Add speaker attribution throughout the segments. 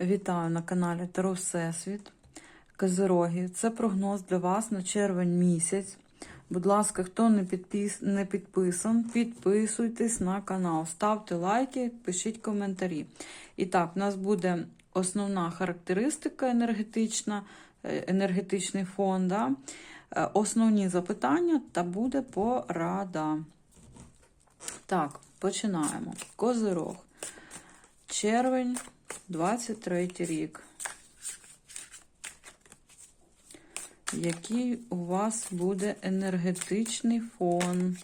Speaker 1: Вітаю на каналі Таро Всесвіт. Козироги. Це прогноз для вас на червень місяць. Будь ласка, хто не, підпис... не підписан, підписуйтесь на канал, ставте лайки, пишіть коментарі. І так, у нас буде основна характеристика енергетична, е, енергетичний фон, да? Е, основні запитання та буде порада. Так, починаємо. Козирог. Червень, 23 рік. Який у вас буде енергетичний фон?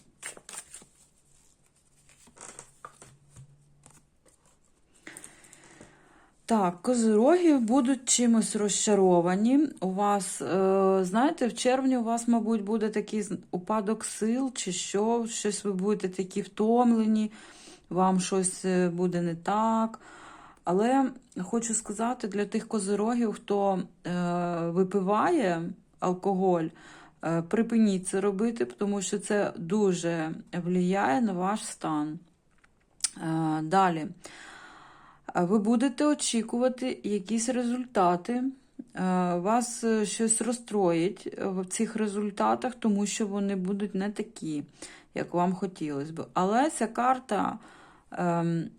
Speaker 1: Так, козироги будуть чимось розчаровані. У вас, е, знаєте, в червні у вас, мабуть, буде такий упадок сил, чи що, щось ви будете такі втомлені, вам щось е, буде не так. Але хочу сказати для тих козирогів, хто е, випиває алкоголь, е, припиніть це робити, тому що це дуже впливає на ваш стан. Е, далі. Ви будете очікувати якісь результати. Е, Вас щось розстроїть в цих результатах, тому що вони будуть не такі, як вам хотілося б. Але ця карта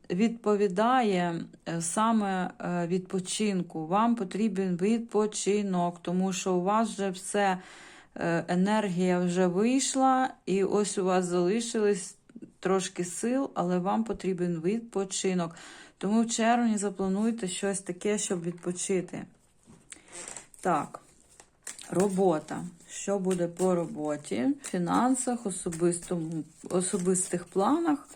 Speaker 1: відповідає е, саме е, відпочинку. Вам потрібен відпочинок, тому що у вас вже все, е, енергія вже вийшла, і ось у вас залишилось трошки сил, але вам потрібен відпочинок. Тому в червні заплануйте щось таке, щоб відпочити. Так, робота. Що буде по роботі, фінансах, особистому, особистих планах.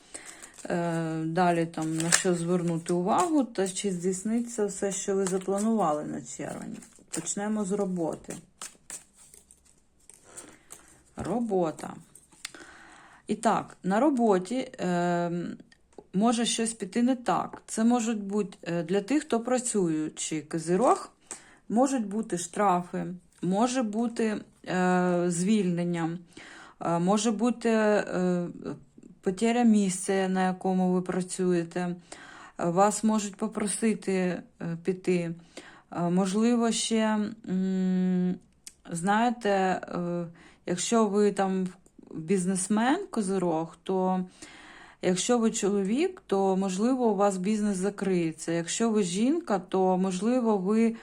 Speaker 1: Е, Далі там на що звернути увагу, та чи здійсниться все, що ви запланували на червень. Почнемо з роботи. Робота. І так, на роботі е, може щось піти не так. Це можуть бути е, для тих, хто працює, чи козирог, можуть бути штрафи, може бути е, звільнення, е, може бути е, потеря місця, на якому ви працюєте. Вас можуть попросити е, піти. Е, Можливо, ще, знаєте, е, якщо ви там бізнесмен, козирог, то якщо ви чоловік, то можливо у вас бізнес закриється. Якщо ви жінка, то можливо ви е,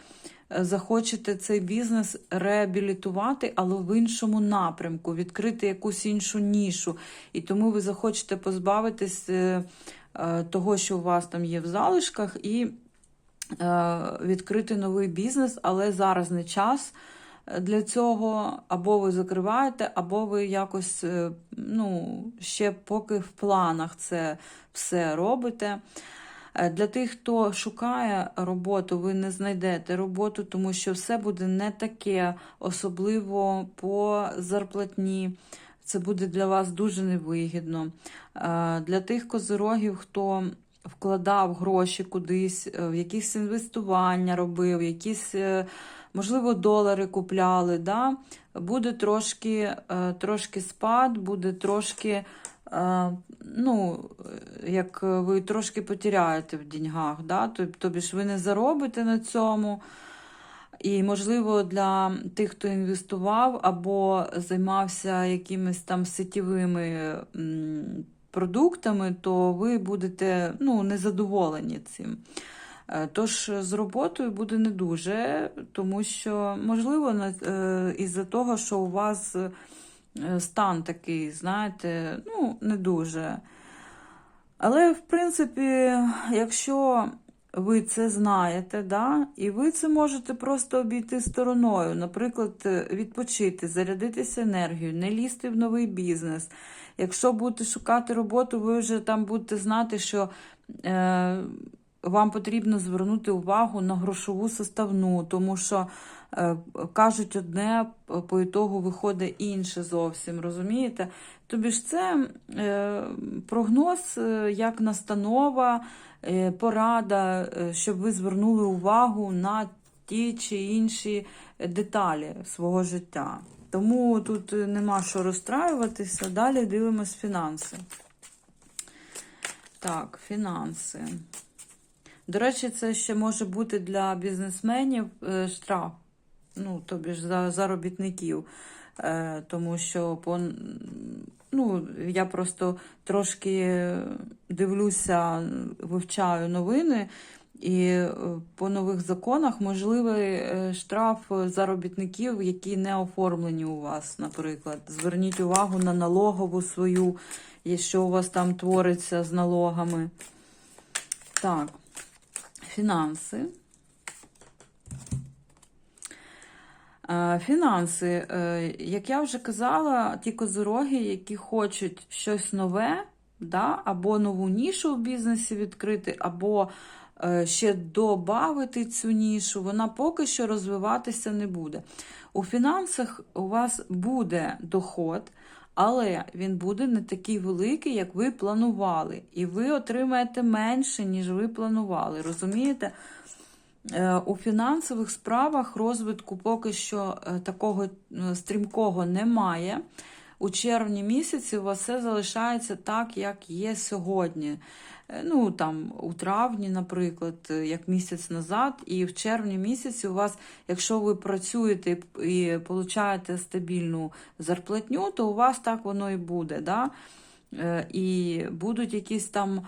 Speaker 1: захочете цей бізнес реабілітувати, але в іншому напрямку, відкрити якусь іншу нішу. І тому ви захочете позбавитись е, е, того, що у вас там є в залишках, і е, відкрити новий бізнес, але зараз не час для цього або ви закриваєте, або ви якось ну, ще поки в планах це все робите. Е, Для тих, хто шукає роботу, ви не знайдете роботу, тому що все буде не таке, особливо по зарплатні. Це буде для вас дуже невигідно. Е, Для тих козирогів, хто вкладав гроші кудись, е, в якісь інвестування робив, якісь, можливо, долари купляли. Да? Буде трошки, трошки спад, буде трошки, ну, як ви трошки потеряєте в деньгах. Да? Тобі ж ви не заробите на цьому. І, можливо, для тих, хто інвестував або займався якимись там сетєвими продуктами, то ви будете ну, незадоволені цим. Е, Тож з роботою буде не дуже, тому що, можливо, е, із-за того, що у вас стан такий, знаєте, ну, не дуже. Але, в принципі, якщо ви це знаєте, да, і ви це можете просто обійти стороною, наприклад, е, відпочити, зарядитися енергією, не лізти в новий бізнес. Якщо будете шукати роботу, ви вже там будете знати, що е, вам потрібно звернути увагу на грошову составну, тому що е, кажуть одне, по ітогу виходить інше зовсім, розумієте? Тобі ж це е, прогноз е, як настанова, порада, щоб ви звернули увагу на ті чи інші деталі свого життя. Тому тут нема що розстраюватися. Далі дивимось фінанси. Так, фінанси. До речі, це ще може бути для бізнесменів е, штраф, ну, тобі ж за заробітників. Е, Тому що по, ну, я просто трошки дивлюся, вивчаю новини, і е, по нових законах можливий штраф заробітників, які не оформлені у вас, наприклад. Зверніть увагу на налогову свою, і що у вас там твориться з налогами. Так, фінанси. Е, Фінанси, Е, як я вже казала, ті козороги, які хочуть щось нове, да, або нову нішу в бізнесі відкрити, або е, ще додати цю нішу, вона поки що розвиватися не буде. У фінансах у вас буде доход, але він буде не такий великий, як ви планували. І ви отримаєте менше, ніж ви планували. Розумієте? Е, У фінансових справах розвитку поки що е, такого е, стрімкого немає. У червні місяці у вас все залишається так, як є сьогодні. Е, Ну, там, у травні, наприклад, е, як місяць назад, і в червні місяці у вас, якщо ви працюєте і получаєте стабільну зарплатню, то у вас так воно і буде. Да? Е, І будуть якісь там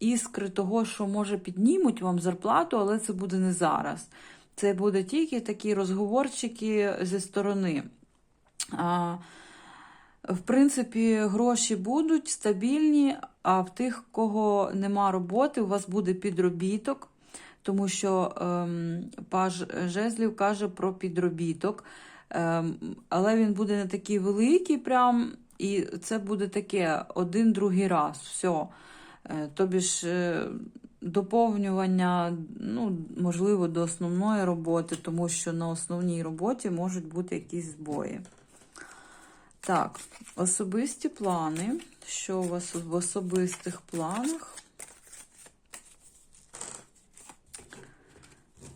Speaker 1: іскри того, що може піднімуть вам зарплату, але це буде не зараз. Це буде тільки такі розговорчики зі сторони. В принципі, гроші будуть стабільні, а в тих, кого нема роботи, у вас буде підробіток, тому що ем, паж Жезлів каже про підробіток. Ем, але він буде не такий великий, прям, і це буде таке один-другий раз. Все. Е, Тобі ж е, доповнювання, ну, можливо, до основної роботи, тому що на основній роботі можуть бути якісь збої. Так, особисті плани. Що у вас в особистих планах?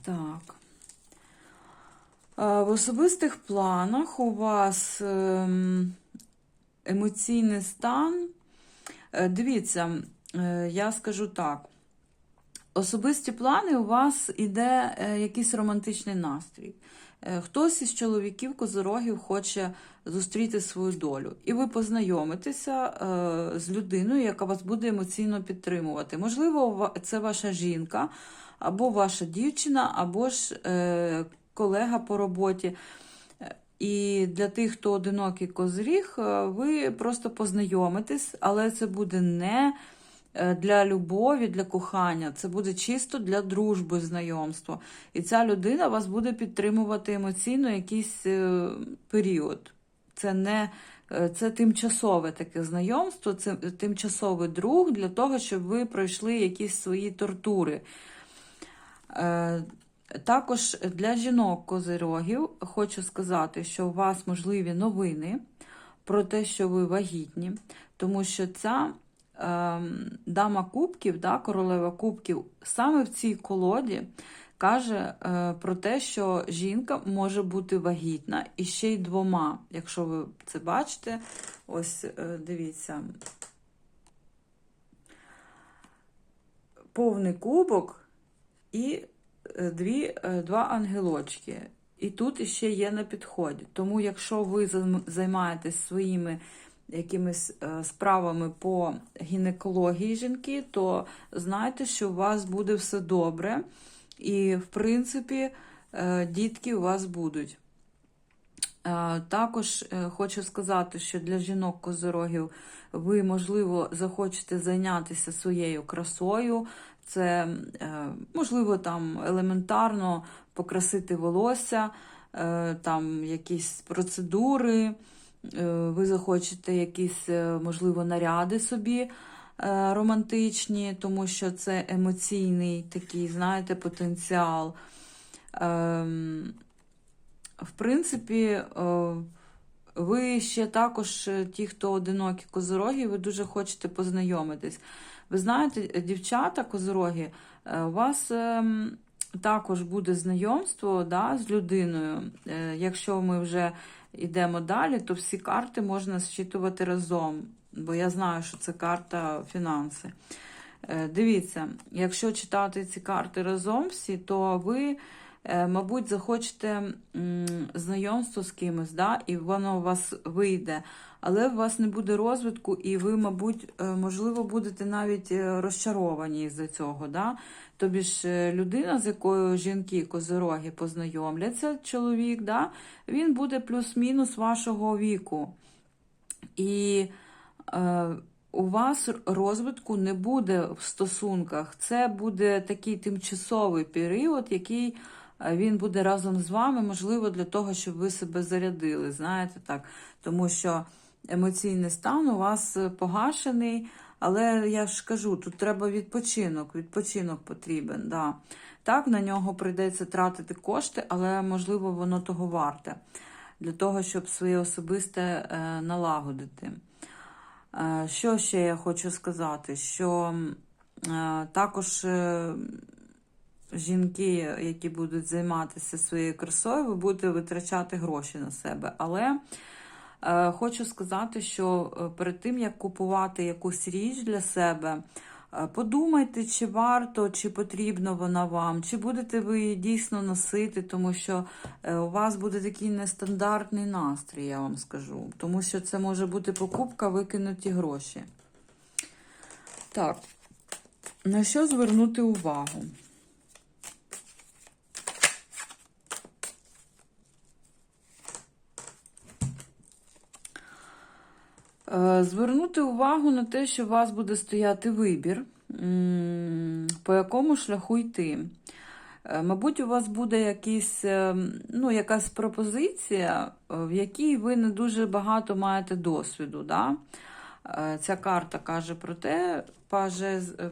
Speaker 1: Так. В особистих планах у вас ем, емоційний стан. Е, Дивіться, е, я скажу так. Особисті плани у вас іде е, якийсь романтичний настрій. Е, Хтось із чоловіків козорогів хоче зустріти свою долю. І ви познайомитеся е, з людиною, яка вас буде емоційно підтримувати. Можливо, це ваша жінка, або ваша дівчина, або ж е, колега по роботі. І для тих, хто одинокий козиріг, е, ви просто познайомитесь, але це буде не для любові, для кохання, це буде чисто для дружби, знайомства. І ця людина вас буде підтримувати емоційно якийсь е, період. Це не е, це тимчасове таке знайомство, це тимчасовий друг для того, щоб ви пройшли якісь свої тортури. Е, Також для жінок козирогів хочу сказати, що у вас можливі новини про те, що ви вагітні, тому що ця е, дама кубків, да, королева кубків, саме в цій колоді каже е, про те, що жінка може бути вагітна і ще й двома. Якщо ви це бачите, ось е, дивіться. Повний кубок і е, дві, два ангелочки. І тут іще є на підході. Тому, якщо ви займаєтесь своїми якимись е, справами по гінекології жінки, то знайте, що у вас буде все добре. І, в принципі, е, дітки у вас будуть. Е, Також хочу сказати, що для жінок козирогів ви, можливо, захочете зайнятися своєю красою. Це, можливо, там елементарно покрасити волосся, там якісь процедури, ви захочете якісь, е, можливо, наряди собі е, романтичні, тому що це емоційний такий, знаєте, потенціал. Ем, в принципі, е, ви ще також, е, ті, хто одинокі козороги, ви дуже хочете познайомитись. Ви знаєте, е, дівчата козороги, е, у вас ем, також буде знайомство да, з людиною. Е, Якщо ми вже йдемо далі, то всі карти можна зчитувати разом, бо я знаю, що це карта фінанси. Е, Дивіться, якщо читати ці карти разом всі, то ви, мабуть, захочете знайомство з кимось, да? і воно у вас вийде, але у вас не буде розвитку, і ви, мабуть, е, можливо, будете навіть е, розчаровані з-за цього. Да? Тобі ж е, людина, з якою жінки козороги познайомляться, чоловік, да? він буде плюс-мінус вашого віку. І е, у вас розвитку не буде в стосунках. Це буде такий тимчасовий період, який е, він буде разом з вами, можливо, для того, щоб ви себе зарядили. Знаєте так, тому що емоційний стан у вас е, погашений. Але я ж кажу, тут треба відпочинок, відпочинок потрібен. Да. Так, на нього прийдеться тратити кошти, але можливо воно того варте для того, щоб своє особисте е, налагодити. Е, Що ще я хочу сказати? Що е, також е, жінки, які будуть займатися своєю красою, ви будете витрачати гроші на себе. Але е, хочу сказати, що е, перед тим, як купувати якусь річ для себе, е, подумайте, чи варто, чи потрібно вона вам, чи будете ви її дійсно носити, тому що е, у вас буде такий нестандартний настрій, я вам скажу. Тому що це може бути покупка, викинуті гроші. Так, на що звернути увагу? Звернути увагу на те, що у вас буде стояти вибір, по якому шляху йти. Е, Мабуть, у вас буде якийсь, е, ну, якась пропозиція, е, в якій ви не дуже багато маєте досвіду. Да? Е, Ця карта каже про те,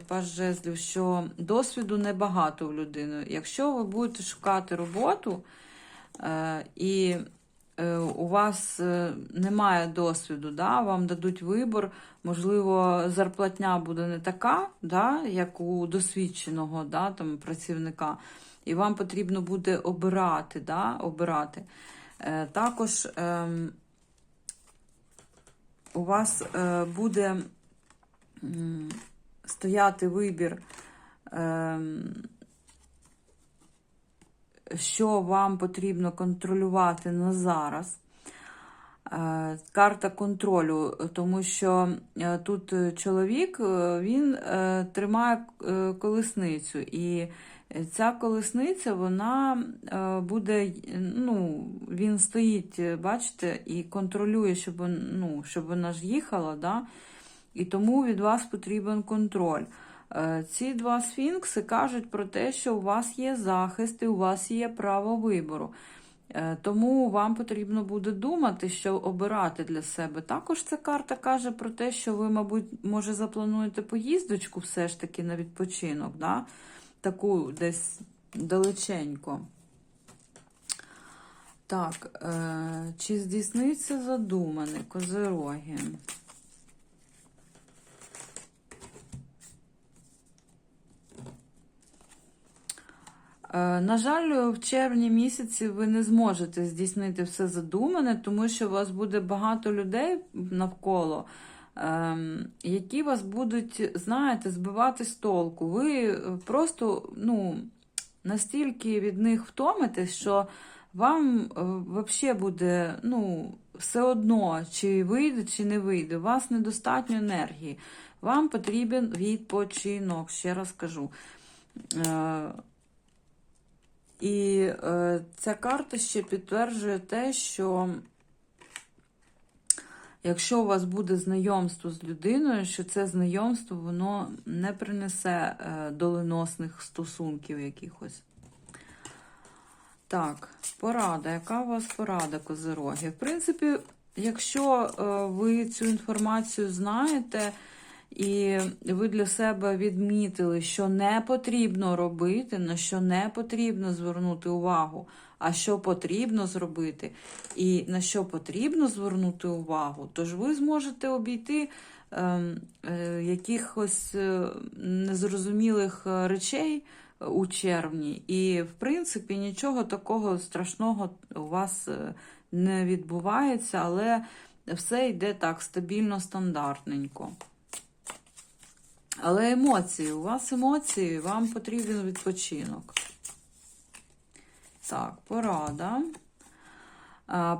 Speaker 1: паж жезлів, що досвіду небагато в людини. Якщо ви будете шукати роботу е, і е, у вас е, немає досвіду, да, вам дадуть вибор, можливо, зарплатня буде не така, да, як у досвідченого да, там, працівника, і вам потрібно буде обирати. Да, обирати. Е, Також ем, у вас е, буде стояти вибір. ем, що вам потрібно контролювати на зараз. Е, Карта контролю, тому що е, тут е, чоловік він тримає колесницю, і ця колесниця вона буде, ну, він стоїть, бачите, і контролює, щоб, ну, щоб вона ж їхала, да? і тому від вас потрібен контроль. Е, Ці два сфінкси кажуть про те, що у вас є захист і у вас є право вибору. Е, Тому вам потрібно буде думати, що обирати для себе. Також ця карта каже про те, що ви, мабуть, може заплануєте поїздочку все ж таки на відпочинок, да? таку десь далеченько. Так, е, чи здійсниться задумане козироги? На жаль, в червні місяці ви не зможете здійснити все задумане, тому що у вас буде багато людей навколо, ем, які вас будуть, знаєте, збивати з толку. Ви просто ну, настільки від них втомитесь, що вам взагалі буде ну, все одно, чи вийде, чи не вийде. У вас недостатньо енергії. Вам потрібен відпочинок, ще раз кажу. І е, ця карта ще підтверджує те, що якщо у вас буде знайомство з людиною, що це знайомство воно не принесе е, доленосних стосунків якихось. Так, порада. Яка у вас порада, козироги? В принципі, якщо е, ви цю інформацію знаєте, і ви для себе відмітили, що не потрібно робити, на що не потрібно звернути увагу, а що потрібно зробити, і на що потрібно звернути увагу, тож ви зможете обійти е, е, якихось е, незрозумілих е, речей у червні. І, в принципі, нічого такого страшного у вас е, не відбувається, але все йде так стабільно, стандартненько. Але емоції, у вас емоції, вам потрібен відпочинок. Так, порада.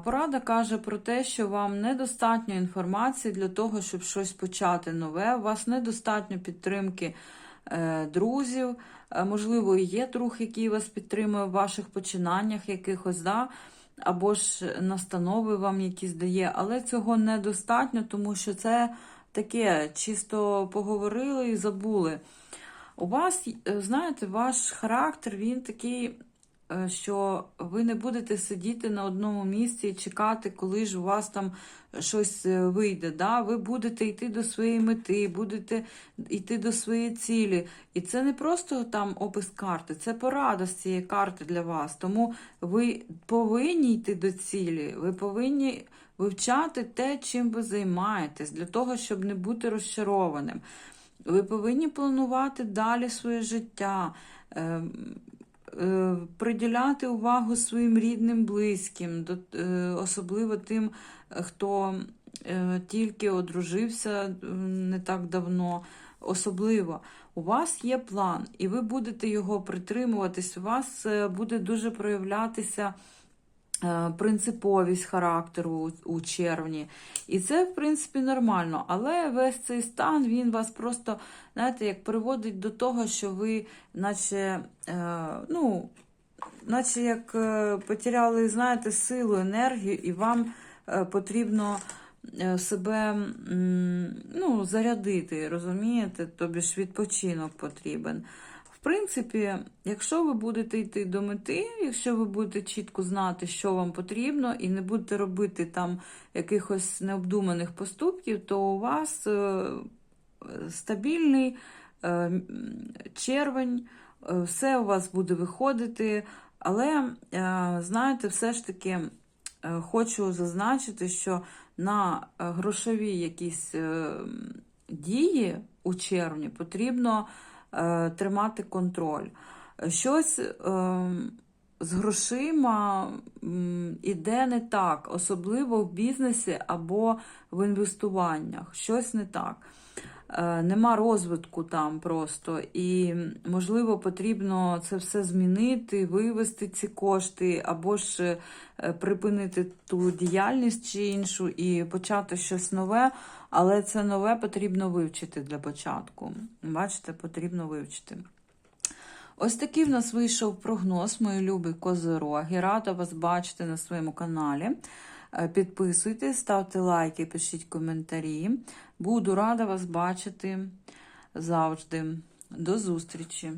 Speaker 1: Порада каже про те, що вам недостатньо інформації для того, щоб щось почати нове. У вас недостатньо підтримки е, друзів. Е, Можливо, є друг, який вас підтримує в ваших починаннях якихось, да? або ж настанови вам якісь дає, але цього недостатньо, тому що це таке, чисто поговорили і забули. У вас, е, знаєте, ваш характер, він такий, що ви не будете сидіти на одному місці і чекати, коли ж у вас там щось е, вийде. Да? Ви будете йти до своєї мети, будете йти до своєї цілі. І це не просто там опис карти, це порада з цієї карти для вас. Тому ви повинні йти до цілі, ви повинні вивчати те, чим ви займаєтесь, для того, щоб не бути розчарованим. Ви повинні планувати далі своє життя, е, е, приділяти увагу своїм рідним, близьким, е, особливо тим, хто е, тільки одружився е, не так давно. Особливо, у вас є план, і ви будете його притримуватись. У вас е, буде дуже проявлятися е, принциповість характеру у, червні. І це, в принципі, нормально. Але весь цей стан він вас просто, знаєте, як приводить до того, що ви, наче, е, ну, наче як е, потеряли, знаєте, силу, енергію, і вам е, потрібно е, себе ну, зарядити, розумієте? Тобі ж відпочинок потрібен. Принципі, якщо ви будете йти до мети, якщо ви будете чітко знати, що вам потрібно, і не будете робити там якихось необдуманих поступків, то у вас е, стабільний е, червень, е, все у вас буде виходити. Але, знаєте, все ж таки хочу зазначити, що на грошові якісь дії у червні потрібно тримати контроль. Щось е, з грошима іде не так, особливо в бізнесі або в інвестуваннях. Щось не так. Е, Нема розвитку там просто, і можливо потрібно це все змінити, вивести ці кошти, або ж е, припинити ту діяльність чи іншу і почати щось нове. Але це нове потрібно вивчити для початку. Бачите, потрібно вивчити. Ось такий в нас вийшов прогноз, мої любі козироги. Рада вас бачити на своєму каналі. Е, Підписуйтесь, ставте лайки, пишіть коментарі. Буду рада вас бачити завжди. До зустрічі!